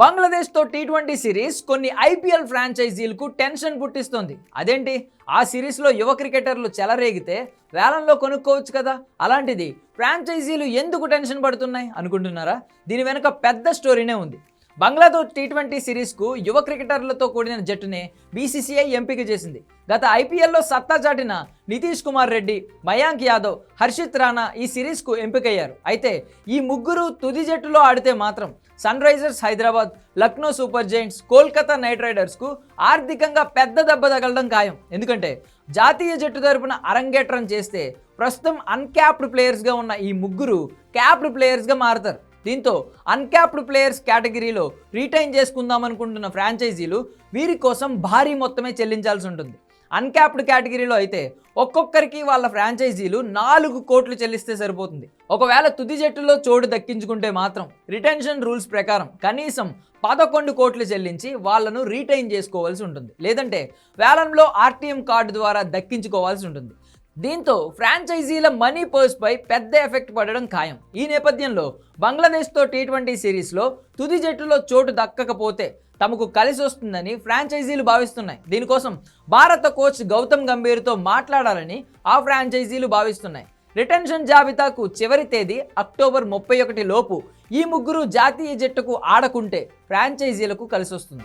బంగ్లాదేశ్తో T twenty series కొన్ని IPL ఫ్రాంచైజీలకు tension పుట్టిస్తుంది. అదేంటి? ఆ సిరీస్లో యువ క్రికెటర్లు చెలరేగితే వేలంలో కొనుక్కోవచ్చు కదా? అలాంటిది ఫ్రాంచైజీలు ఎందుకు టెన్షన్ పడుతున్నాయి అనుకుంటున్నారా? దీని వెనుక పెద్ద స్టోరీనే ఉంది. బంగ్లాతో టీ ట్వంటీ సిరీస్కు యువ క్రికెటర్లతో కూడిన జట్టునే బీసీసీఐ ఎంపిక చేసింది. గత ఐపీఎల్లో సత్తా చాటిన నితీష్ కుమార్ రెడ్డి మయాంక్ యాదవ్ హర్షిత్ రాణా ఈ సిరీస్కు ఎంపికయ్యారు. అయితే ఈ ముగ్గురు తుది జట్టులో ఆడితే మాత్రం Sunrisers Hyderabad Lucknow super giants Kolkata knight రైడర్స్కు ఆర్థికంగా పెద్ద దెబ్బ తగలడం ఖాయం. ఎందుకంటే జాతీయ జట్టు తరపున అరంగేట్రం చేస్తే ప్రస్తుతం అన్క్యాప్డ్ ప్లేయర్స్గా ఉన్న ఈ ముగ్గురు క్యాప్డ్ ప్లేయర్స్గా మారుతారు. దీంతో అన్క్యాప్డ్ ప్లేయర్స్ కేటగిరీలో రీటైన్ చేసుకుందాం అనుకుంటున్న ఫ్రాంచైజీలు వీరి కోసం భారీ మొత్తమే చెల్లించాల్సి ఉంటుంది. అన్క్యాప్డ్ కేటగిరీలో అయితే ఒక్కొక్కరికి వాళ్ళ ఫ్రాంచైజీలు నాలుగు కోట్లు చెల్లిస్తే సరిపోతుంది. ఒకవేళ తుది జట్టులో చోటు దక్కించుకుంటే మాత్రం రిటెన్షన్ రూల్స్ ప్రకారం కనీసం పదకొండు కోట్లు చెల్లించి వాళ్ళను రీటైన్ చేసుకోవాల్సి ఉంటుంది. లేదంటే వేలంలో ఆర్టీఎం కార్డు ద్వారా దక్కించుకోవాల్సి ఉంటుంది. దీంతో ఫ్రాంచైజీల మనీ పర్స్పై పెద్ద ఎఫెక్ట్ పడడం ఖాయం. ఈ నేపథ్యంలో బంగ్లాదేశ్తో టీ ట్వంటీ సిరీస్లో తుది జట్టులో చోటు దక్కకపోతే తమకు కలిసి వస్తుందని ఫ్రాంచైజీలు భావిస్తున్నాయి. దీనికోసం భారత కోచ్ గౌతమ్ గంభీర్తో మాట్లాడాలని ఆ ఫ్రాంచైజీలు భావిస్తున్నాయి. రిటెన్షన్ జాబితాకు చివరి తేదీ అక్టోబర్ ముప్పై ఒకటి లోపు ఈ ముగ్గురు జాతీయ జట్టుకు ఆడకుంటే ఫ్రాంచైజీలకు కలిసి వస్తుంది